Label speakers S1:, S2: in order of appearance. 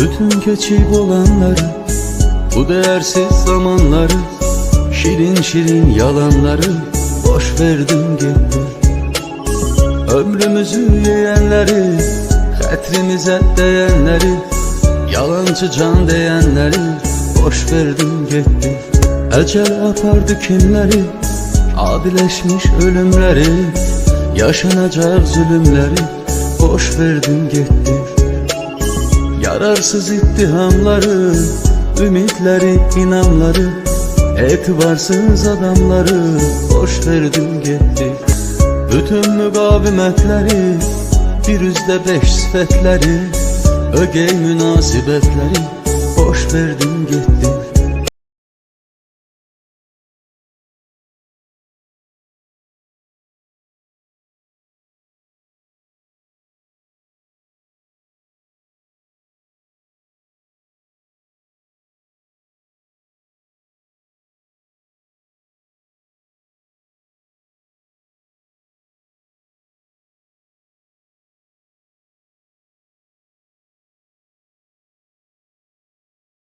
S1: Bütün geçip olanları Bu değersiz zamanları Şirin şirin yalanları Boş verdim gitti Ömrümüzü yiyenleri Hatrimize değenleri Yalancı can diyenleri Boş verdim gitti Ecel apardı kimleri Adileşmiş ölümleri Yaşanacak zulümleri Boş verdim gitti Yararsız ittihamları Ümitleri, inanları Etibarsız adamları Boş verdim gitti. Bütün mükavemetleri Bir yüzde beş sifetleri Ögey münasibetleri Boş verdim gitti